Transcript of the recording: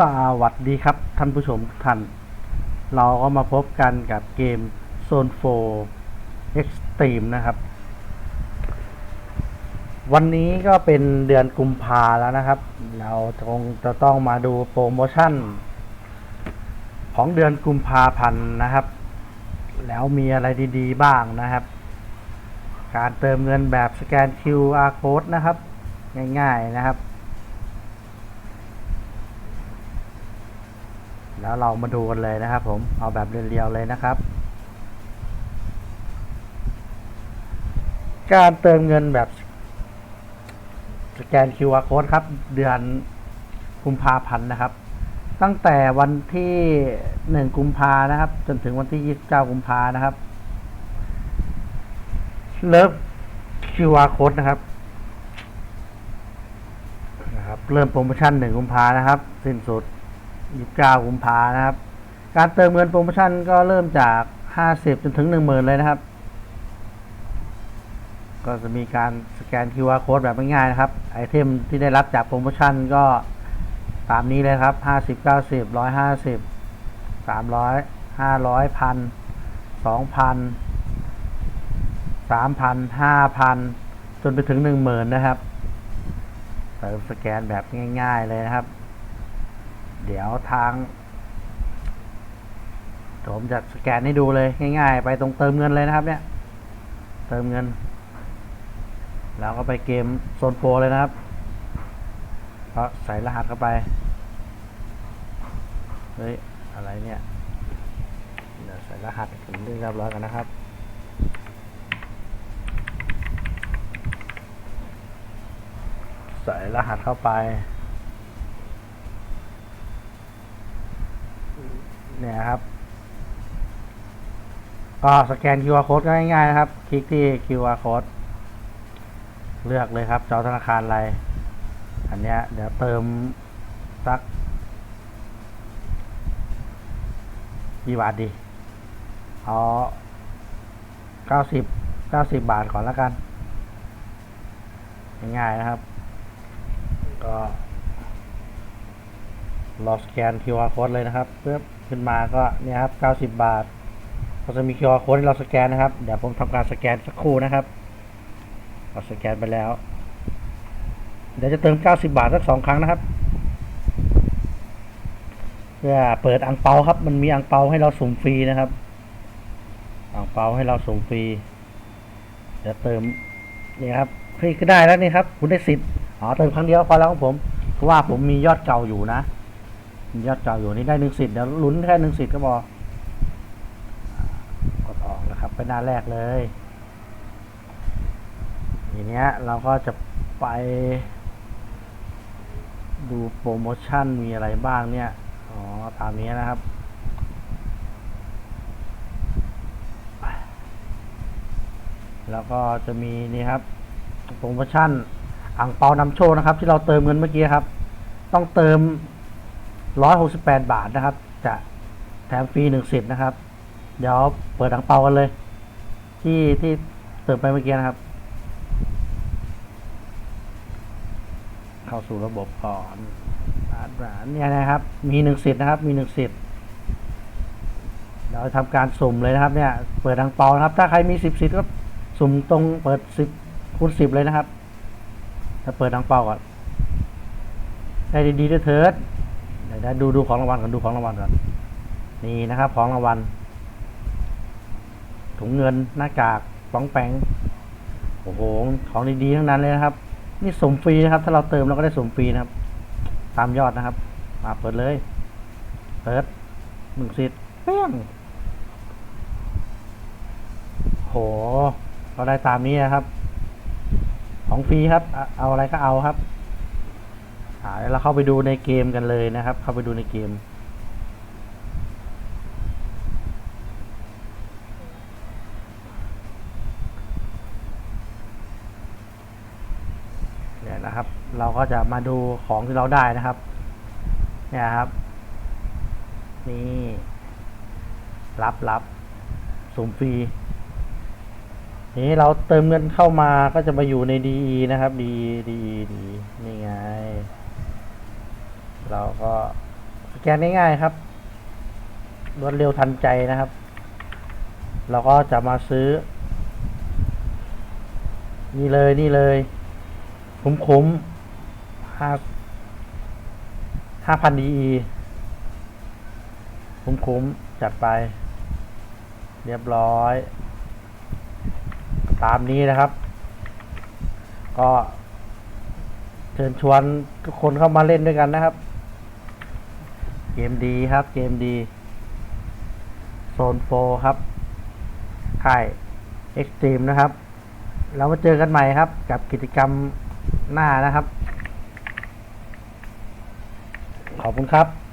สวัสดีครับท่านผู้ชมทุกท่าน เราก็มาพบกันกับเกม Zone 4 Extreme นะครับ วันนี้ก็เป็นเดือนกุมภาแล้วนะครับ เราคงจะต้องมาดูโปรโมชั่น ของเดือนกุมภาพันธ์นะครับ แล้วมีอะไรดีๆ บ้างนะครับ การเติมเงินแบบสแกน QR code นะครับ ง่ายๆนะครับ แล้วเรามาดูกันเลยนะครับ ผมเอาแบบเรียวๆเลยนะครับ การเติมเงินแบบสแกน QR code ครับ เดือนกุมภาพันธ์นะครับ ตั้งแต่วันที่1กุมภานะครับ จนถึงวันที่29กุมภานะครับเลิฟ QR code นะครับนะครับ เริ่มโปรโมชั่น1กุมภานะครับ สิ้นสุด 29กุมภานะครับ การเติมเงินโปรโมชั่นก็เริ่มจาก 50 จนถึง 10,000 เลยนะครับ ก็จะมีการสแกน QR code แบบง่ายๆนะครับ ไอเทมที่ได้รับจากโปรโมชั่นก็ตามนี้เลยครับ 50 90 150 300 500พัน2,000 3,000 5,000 จนไปถึง 10,000 นะครับเติมสแกนแบบง่าย ๆ เลยนะครับ เดี๋ยวทางผมจะสแกนให้ดูเลยง่าย ๆ ไปตรงเติมเงินเลยนะครับ เนี่ย เติมเงิน แล้วก็ไปเกมโซนโปรเลยนะครับเพราะใส่รหัสเข้าไป เฮ้ย อะไรเนี่ยเดี๋ยวใส่รหัสผมเรียบร้อยกันนะครับใส่รหัสเข้าไป เนี่ยครับ ก็สแกน QR code ก็ง่ายๆนะครับ คลิกที่ QR code เลือกเลยครับ เจ้าธนาคารอะไร อันเนี้ยเดี๋ยวเติมสักกี่บาทดี เอาเก้าสิบเก้าสิบบาทก่อนแล้วกัน ง่ายๆนะครับ ก็รอสแกน QR code เลยนะครับเพื่อ ขึ้นมาก็เนี่ยครับ 90 บาทก็จะมี QR code ให้เราสแกนนะครับ เดี๋ยวผมทำการสแกนสักครู่นะครับเราสแกนไปแล้ว เดี๋ยวจะเติม 90 บาทสักสองครั้งนะครับ เพื่อเปิดอังเปาครับ มันมีอังเปาให้เราสุ่มฟรีนะครับอังเปาให้เราสุ่มฟรีเดี๋ยวเติมนี่ครับเฮ้ยก็ได้แล้วนี่ครับ คุณได้สิทธิ์อ๋อเติมครั้งเดียวพอแล้วของผมเพราะว่าผมมียอดเก่าอยู่นะ ยอดเก่าอยู่นี่ได้หนึ่งสิทธิ์เดี๋ยวลุ้นแค่หนึ่งสิทธิ์ก็พอกดออกนะครับไปหน้าแรกเลยทีเนี้ยเราก็จะไป ดูโปรโมชั่นมีอะไรบ้างเนี่ยอ๋อตามนี้นะครับแล้วก็จะมีนี่ครับโปรโมชั่นอ่างเปานำโชคนะครับ ที่เราเติมเงินเมื่อกี้ครับ ต้องเติม 168 บาทนะครับ จะแถมฟรีหนึ่งสิทธิ์นะครับ เดี๋ยวเปิดอ่างเปากันเลย ที่ที่เติมไปเมื่อกี้นะครับ เข้าสู่ระบบก่อนอ่านเนี่ยนะครับ มีหนึ่งสิทธิ์นะครับ มีหนึ่งสิทธิ์เราทำการสุ่มเลยนะครับ เนี่ย เปิดอ่างเปานะครับ ถ้าใครมีสิบสิทธิ์ก็สุ่มตรงเปิดสิบคูณสิบเลยนะครับถ้าเปิดอ่างเปาก่อนได้ดีๆด้วยเถิด ดี๋ยวได้ดูดูของรางวัลก่อนดูของรางวัลก่อนนี่นะครับ ของรางวัลถุงเงินหน้ากากป้องแปงโอ้โหของดีๆทั้งนั้นเลยนะครับ นี่สมฟรีนะครับ ถ้าเราเติมเราก็ได้สมฟรีนะครับ ตามยอดนะครับ มาเปิดเลยเปิดหนึ่งสิทธิ์เปี้ยงโหก็ได้ตามนี้นะครับ ของฟรีครับ เอาอะไรก็เอาครับ อ่าเราเข้าไปดูในเกมกันเลยนะครับ เข้าไปดูในเกม เนี่ยนะครับ เราก็จะมาดูของที่เราได้นะครับ เนี่ยครับ นี่รับรับสุ่มฟรีนี้เราเติมเงินเข้ามาก็จะมาอยู่ใน DE นะครับ DE DE DE นี่ไง เราก็สแกนง่ายๆครับ รวดเร็วทันใจนะครับ เราก็จะมาซื้อ นี่เลยนี่เลย คุ้มคุ้มห้าห้าพันดีคุ้มคุ้มจัดไป เรียบร้อย ตามนี้นะครับ ก็เชิญชวนทุกคนเข้ามาเล่นด้วยกันนะครับ เกมดีครับเกมดีโซนโฟครับค่ายเอ็กซ์ตรีมนะครับ เรามาเจอกันใหม่ครับ กับกิจกรรมหน้านะครับ ขอบคุณครับ